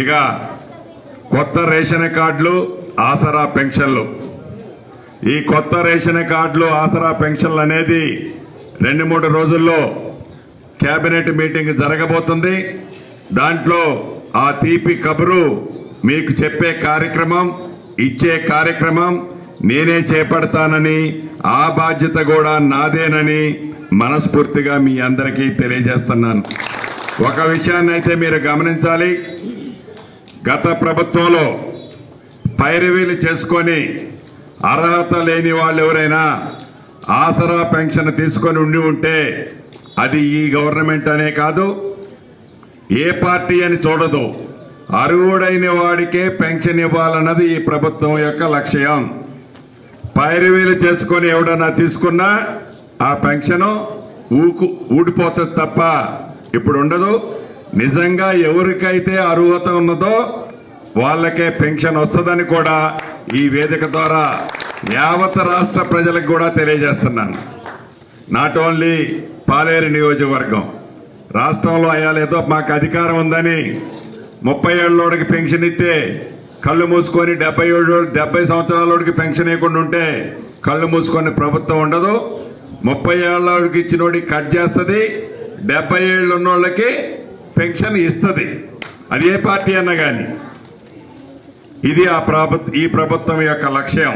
ఇక కొత్త రేషన్ కార్డులు ఆసరా పెన్షన్లు. ఈ కొత్త రేషన్ కార్డులు ఆసరా పెన్షన్లు అనేది రెండు మూడు రోజుల్లో కేబినెట్ మీటింగ్ జరగబోతుంది. దాంట్లో ఆ తీపి కబురు మీకు చెప్పే కార్యక్రమం ఇచ్చే కార్యక్రమం నేనే చేపడతానని ఆ బాధ్యత కూడా నాదేనని మనస్ఫూర్తిగా మీ అందరికీ తెలియజేస్తున్నాను. ఒక విషయాన్ని అయితే మీరు గమనించాలి. గత ప్రభుత్వంలో పైరవీలు చేసుకొని అర్హత లేని వాళ్ళు ఎవరైనా ఆసరా పెన్షన్ తీసుకొని ఉండి ఉంటే అది ఈ గవర్నమెంట్ అనే కాదు ఏ పార్టీ అని చూడదు. అర్హుడైన వాడికే పెన్షన్ ఇవ్వాలన్నది ఈ ప్రభుత్వం యొక్క లక్ష్యం. పైరవీలు చేసుకొని ఎవడన్నా తీసుకున్నా ఆ పెన్షన్ ఊకు ఊడిపోతుంది తప్ప ఇప్పుడు ఉండదు. నిజంగా ఎవరికైతే అర్హత ఉన్నదో వాళ్ళకే పెన్షన్ వస్తుందని కూడా ఈ వేదిక ద్వారా యావత్ రాష్ట్ర ప్రజలకు కూడా తెలియజేస్తున్నాను. నాట్ ఓన్లీ పాలేరు నియోజకవర్గం రాష్ట్రంలో అయ్యాలేదో మాకు అధికారం ఉందని ముప్పై ఏళ్ళోడికి పెన్షన్ ఇస్తే కళ్ళు మూసుకొని డెబ్బై ఏడు డెబ్బై సంవత్సరాలకి పెన్షన్ ఇవ్వకుండా ఉంటే కళ్ళు మూసుకొని ప్రభుత్వం ఉండదు. ముప్పై ఏళ్ళకి ఇచ్చినోడికి కట్ చేస్తుంది. డెబ్బై ఏళ్ళు ఉన్నోళ్ళకి పెన్షన్ ఇస్తుంది. అది ఏ పార్టీ అన్నా కానీ ఇది ఆ ప్రభుత్వ ఈ ప్రభుత్వం యొక్క లక్ష్యం.